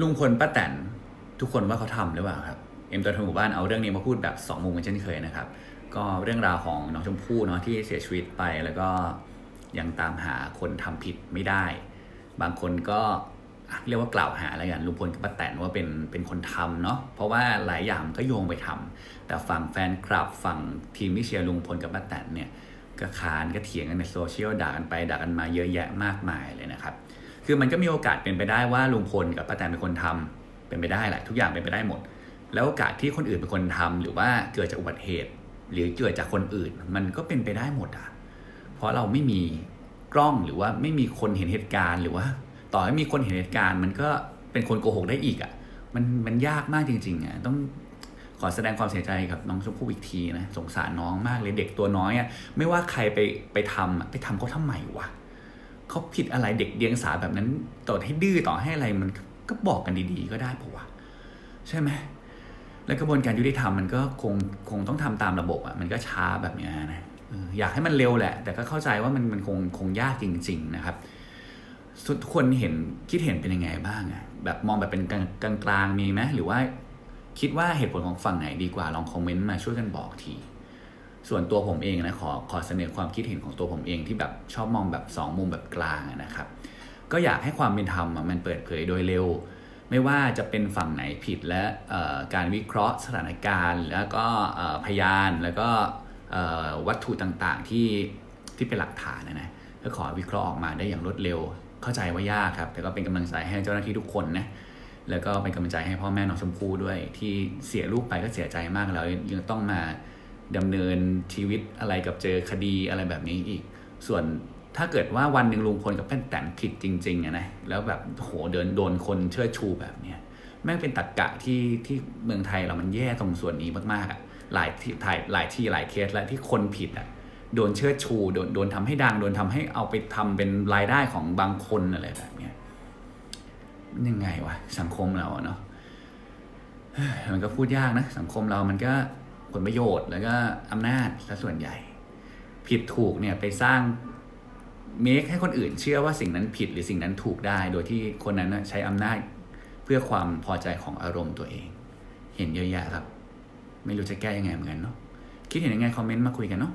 ลุงพลป้าแตนทุกคนว่าเขาทำหรือเปล่าครับ เอ็มตัวทนหมู่บ้านเอาเรื่องนี้มาพูดแบบสองมุมกันเช่นเคยนะครับ ก็เรื่องราวของน้องชมพู่เนาะที่เสียชีวิตไปแล้วก็ยังตามหาคนทำผิดไม่ได้ บางคนก็เรียกว่ากล่าวหาอะไรกันลุงพลกับป้าแตนว่าเป็นเป็นคนทำเนาะเพราะว่าหลายอย่างก็โยงไปทำแต่ฝั่งแฟนคลับฝั่งทีมที่เชียร์ลุงพลกับป้าแตนเนี่ยก็ขานก็เถียงกันในโซเชียลด่ากันไปด่ากันมาเยอะแยะมากมายเลยนะครับ คือมันก็มีโอกาสเป็นไปได้ว่าลุงพลกับป้าแตนเป็นคนทำเป็นไปได้แหละทุกอย่างเป็นไปได้หมด แล้วโอกาสที่คนอื่นเป็นคนทำหรือว่าเกิดจากอุบัติเหตุ หรือเกิดจากคนอื่น มันก็เป็นไปได้หมดอะ เพราะเราไม่มีกล้องหรือว่าไม่มีคนเห็นเหตุการณ์หรือว่า ต่อให้มีคนเห็นเหตุการณ์ มันก็เป็นคนโกหกได้อีกอะ มันมันยากมากจริงๆอะต้องขอแสดงความเสียใจกับน้องชมพู่อีกทีนะสงสารน้องมากเลยเด็กตัวน้อยอะไม่ว่าใครไปไปทำไปทำเขาทำไมวะ เขาผิดอะไรเด็กเดียงสาแบบนั้นต่อให้ดื้อต่อให้อะไรมันก็บอกกันดีๆ ก็ได้ปะวะใช่ไหมและกระบวนการยุติธรรมมันก็คงคงต้องทำตามระบบอะมันก็ช้าแบบเนี้ยนะอยากให้มันเร็วแหละ แต่ก็เข้าใจว่ามันมันคงคงยากจริง ๆ นะครับทุกคนเห็นคิดเห็นเป็นยังไงบ้างอะแบบมองแบบเป็นกลางกลางมีไหมหรือว่าคิดว่าเหตุผลของฝั่งไหนดีกว่าลองคอมเมนต์มาช่วยกันบอกที ส่วนตัวผมเองนะขอขอเสนอความคิดเห็นของตัวผมเองที่แบบชอบมองแบบสองมุมแบบกลางนะครับ ก็อยากให้ความเป็นธรรมมันเปิดเผยโดยเร็ว ไม่ว่าจะเป็นฝั่งไหนผิดและการวิเคราะห์สถานการณ์ แล้วก็พยานแล้วก็วัตถุต่างๆที่ที่เป็นหลักฐานนะนะก็ขอวิเคราะห์ออกมาได้อย่างรวดเร็ว เข้าใจว่ายากครับ แต่ก็เป็นกำลังใจให้เจ้าหน้าที่ทุกคนนะแล้วก็เป็นกำลังใจให้พ่อแม่น้องชมพู่ด้วย ที่เสียลูกไปก็เสียใจมากแล้วยังต้องมา ดำเนินชีวิตอะไรกับเจอคดีอะไรแบบนี้อีก ส่วนถ้าเกิดว่าวันหนึ่งลุงพลกับแป้าแตนผิดจริงๆอะนะแล้วแบบโหเดินโดนคนเชิดชูแบบเนี้ยแม่งเป็นตรกกะที่ที่เมืองไทยเรามันแย่ตรงส่วนนี้มากๆอะหลายที่ถ่ายหลายที่หลายเคสแล้วที่คนผิดอะโดนเชิดชูโดนโดนทำให้ดัง โดนทำให้เอาไปทำเป็นรายได้ของบางคนอะไรแบบเนี้ยยังไงวะสังคมเราเนาะมันก็พูดยากนะ สังคมเรามันก็ ผลประโยชน์ แล้วก็อำนาจซะส่วนใหญ่ ผิดถูกเนี่ยไปสร้างเมคให้คนอื่นเชื่อว่าสิ่งนั้นผิดหรือสิ่งนั้นถูกได้ โดยที่คนนั้นใช้อำนาจเพื่อความพอใจของอารมณ์ตัวเอง เห็นเยอะแยะครับ ไม่รู้จะแก้ยังไงเหมือนกันเนาะคิดเห็นยังไงคอมเมนต์มาคุยกันเนาะ